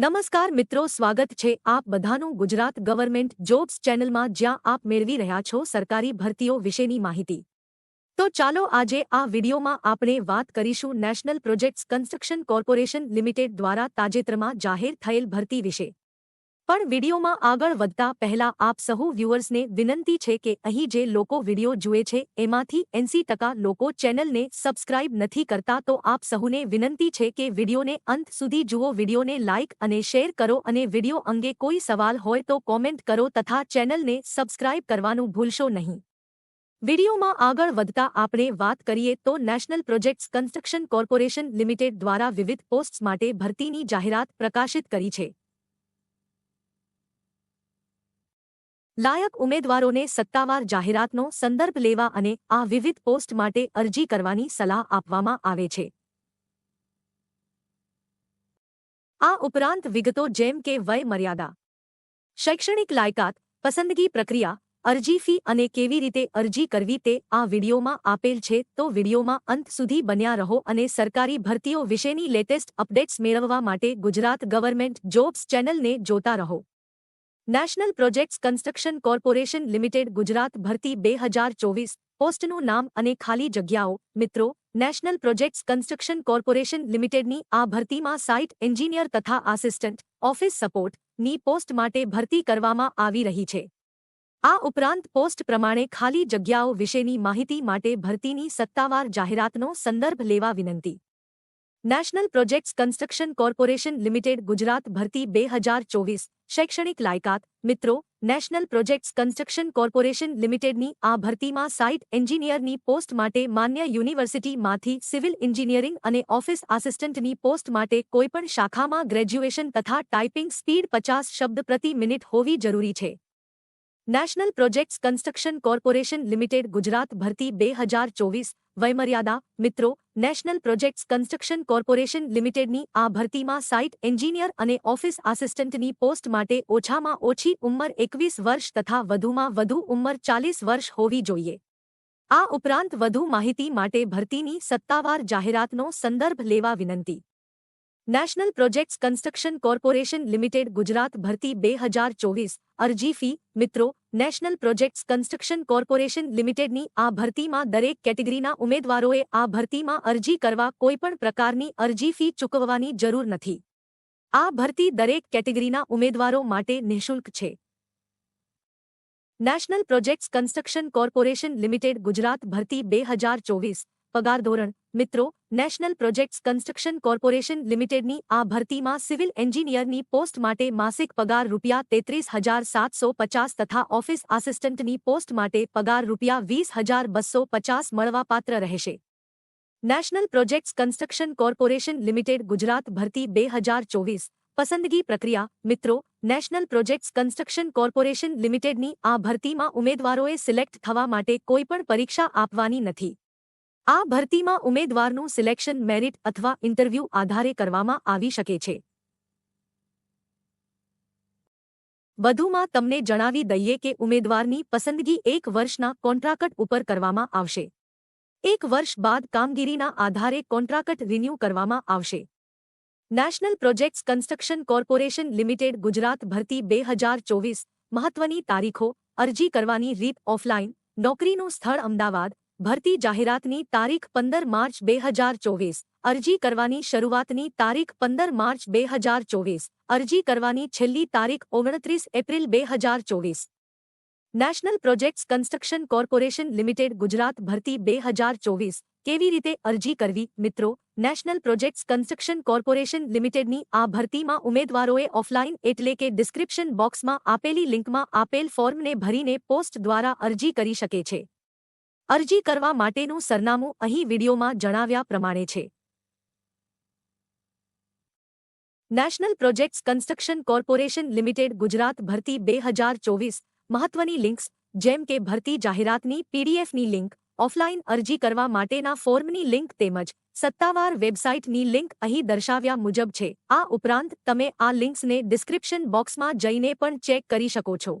નમસ્કાર મિત્રો, સ્વાગત છે આપ બધાનું ગુજરાત ગવર્મેન્ટ જોબ્સ ચેનલમાં જ્યાં આપ મેળવી રહ્યા છો સરકારી ભરતીઓ વિશેની માહિતી. તો ચાલો આજે આ વિડીયોમાં આપણે વાત કરીશું national projects construction corporation limited દ્વારા તાજેતરમાં જાહેર થયેલ ભરતી વિશે. પણ વિડીયોમાં આગળ વધતા પહેલા આપ સહુ વ્યુઅર્સને વિનંતી છે કે અહીં જે લોકો વીડિયો જુએ છે, એમાંથી એંસી ટકા લોકો ચેનલને સબસ્ક્રાઇબ નથી કરતા તો આપ સહુને વિનંતી છે કે વિડીયોને અંત સુધી જુઓ, વિડીયોને લાઇક અને શેર કરો અને વીડિયો અંગે કોઈ સવાલ હોય તો કોમેન્ટ કરો તથા ચેનલને સબસ્ક્રાઇબ કરવાનું ભૂલશો નહીં. વિડીયોમાં આગળ વધતા આપણે વાત કરીએ તો national projects construction corporation limited દ્વારા વિવિધ પોસ્ટ્સ માટે ભરતીની જાહેરાત પ્રકાશિત કરી છે. લાયક ઉમેદવારોને સત્તાવાર જાહેરાતનો સંદર્ભ લેવા અને આ વિવિધ પોસ્ટ માટે અરજી કરવાની સલાહ આપવામાં આવે છે. આ ઉપરાંત વિગતો જેમ કે વય મર્યાદા, શૈક્ષણિક લાયકાત, પસંદગી પ્રક્રિયા, અરજી ફી અને કેવી રીતે અરજી કરવી તે આ વિડીયોમાં આપેલ છે. તો વિડીયોમાં અંત સુધી બન્યા રહો અને સરકારી ભરતીઓ વિશેની લેટેસ્ટ અપડેટ્સ મેળવવા માટે ગુજરાત ગવર્મેન્ટ જોબ્સ ચેનલને જોતા રહો. National projects construction corporation limited Gujarat ભરતી બે હજાર ચોવીસ પોસ્ટનું નામ અને ખાલી જગ્યાઓ. મિત્રો, નેશનલ પ્રોજેક્ટ્સ કન્સ્ટ્રક્શન કોર્પોરેશન લિમિટેડની આ ભરતીમાં સાઇટ એન્જિનિયર તથા આસિસ્ટન્ટ, ઓફિસ સપોર્ટની પોસ્ટ માટે ભરતી કરવામાં આવી રહી છે. આ ઉપરાંત પોસ્ટ પ્રમાણે ખાલી જગ્યાઓ વિશેની માહિતી માટે ભરતીની સત્તાવાર જાહેરાતનો સંદર્ભ લેવા વિનંતી. National projects construction corporation limited Gujarat ભરતી બે હજાર ચોવીસ. શૈક્ષણિક લાયકાત, મિત્રો, નેશનલ પ્રોજેક્ટ્સ કન્સ્ટ્રક્શન કોર્પોરેશન લિમિટેડની આ ભરતીમાં સાઇટ એન્જિનિયરની પોસ્ટ માટે માન્ય યુનિવર્સિટીમાંથી સિવિલ એન્જિનિયરિંગ અને ઓફિસ આસિસ્ટન્ટની પોસ્ટ માટે કોઈપણ શાખામાં ગ્રેજ્યુએશન તથા ટાઈપિંગ સ્પીડ પચાસ શબ્દ પ્રતિ મિનિટ હોવી જરૂરી છે. National projects construction corporation limited Gujarat ભરતી બે હજાર ચોવીસ વયમર્યાદા. મિત્રો, નેશનલ પ્રોજેક્ટ્સ કન્સ્ટ્રક્શન કોર્પોરેશન લિમિટેડની આ ભરતીમાં સાઇટ એન્જિનિયર અને ઓફિસ આસિસ્ટન્ટની પોસ્ટ માટે ઓછામાં ઓછી ઉંમર એકવીસ વર્ષ તથા વધુમાં વધુ ઉંમર ચાલીસ વર્ષ હોવી જોઈએ. આ ઉપરાંત વધુ માહિતી માટે ભરતીની સત્તાવાર જાહેરાતનો સંદર્ભ લેવા વિનંતી. National projects construction corporation limited Gujarat ભરતી બે હજાર ચોવીસ અરજી ફી, મિત્રો, નેશનલ પ્રોજેક્ટ્સ કન્સ્ટ્રક્શન કોર્પોરેશન લિમિટેડની આ ભરતીમાં દરેક કેટેગરીના ઉમેદવારોએ આ ભરતીમાં અરજી કરવા કોઈપણ પ્રકારની અરજી ફી ચૂકવવાની જરૂર નથી. આ ભરતી દરેક કેટેગરીના ઉમેદવારો માટે નિઃશુલ્ક છે. National projects construction corporation limited Gujarat ભરતી બે હજાર ચોવીસ પગાર ધોરણ. મિત્રો, નેશનલ પ્રોજેક્ટ્સ કન્સ્ટ્રક્શન કોર્પોરેશન લિમિટેડની આ ભરતીમાં સિવિલ એન્જિનિયરની પોસ્ટ માટે માસિક પગાર રૂપિયા તેત્રીસ હજાર સાતસો પચાસ તથા ઓફિસ આસિસ્ટન્ટની પોસ્ટ માટે પગાર રૂપિયા વીસ હજાર બસો પચાસ મળવાપાત્ર રહેશે. National projects construction corporation limited Gujarat ભરતી બે હજાર ચોવીસ. પસંદગી પ્રક્રિયા, મિત્રો, નેશનલ પ્રોજેક્ટ્સ કન્સ્ટ્રક્શન કોર્પોરેશન લિમિટેડની આ ભરતીમાં ઉમેદવારોએ સિલેક્ટ થવા માટે કોઈપણ પરીક્ષા આપવાની નથી. આ ભરતીમાં ઉમેદવારનું સિલેક્શન મેરિટ અથવા ઇન્ટરવ્યૂ આધારે કરવામાં આવી શકે છે. વધુમાં તમને જણાવી દઈએ કે ઉમેદવારની પસંદગી એક વર્ષના કોન્ટ્રાક્ટ ઉપર કરવામાં આવશે. એક વર્ષ બાદ કામગીરીના આધારે કોન્ટ્રાક્ટ રિન્યૂ કરવામાં આવશે. National projects construction corporation limited Gujarat ભરતી બે હજાર ચોવીસ મહત્વની તારીખો અરજી કરવાની રીત ઓફલાઇન નોકરીનું સ્થળ અમદાવાદ ભરતી જાહેરાતની તારીખ પંદર માર્ચ બે હજાર ચોવીસ. અરજી કરવાની શરૂઆતની તારીખ પંદર માર્ચ બે હજાર ચોવીસ. અરજી કરવાની છેલ્લી તારીખ ઓગણત્રીસ એપ્રિલ બે હજાર ચોવીસ. National projects construction corporation limited Gujarat ભરતી બે હજાર ચોવીસ. કેવી રીતે અરજી કરવી? મિત્રો, નેશનલ પ્રોજેક્ટ્સ કન્સ્ટ્રક્શન કોર્પોરેશન લિમિટેડની આ ભરતીમાં ઉમેદવારોએ ઓફલાઇન એટલે કે ડિસ્ક્રિપ્શન બોક્સમાં આપેલી લિંકમાં આપેલ ફોર્મને ભરીને પોસ્ટ દ્વારા અરજી કરી શકે છે. અરજી કરવા માટેનું સરનામું અહીં વિડીયોમાં જણાવ્યા પ્રમાણે છે. National projects construction corporation limited Gujarat ભરતી બે હજાર ચોવીસ મહત્વની લિંક્સ, જેમ કે ભરતી જાહેરાતની પીડીએફની લિંક ઓફલાઇન અરજી કરવા માટેના ફોર્મની લિંક તેમજ સત્તાવાર વેબસાઇટની લિંક અહીં દર્શાવ્યા મુજબ છે. આ ઉપરાંત તમે આ લિંક્સને ડિસ્ક્રિપ્શન બોક્સમાં જઈને પણ ચેક કરી શકો છો.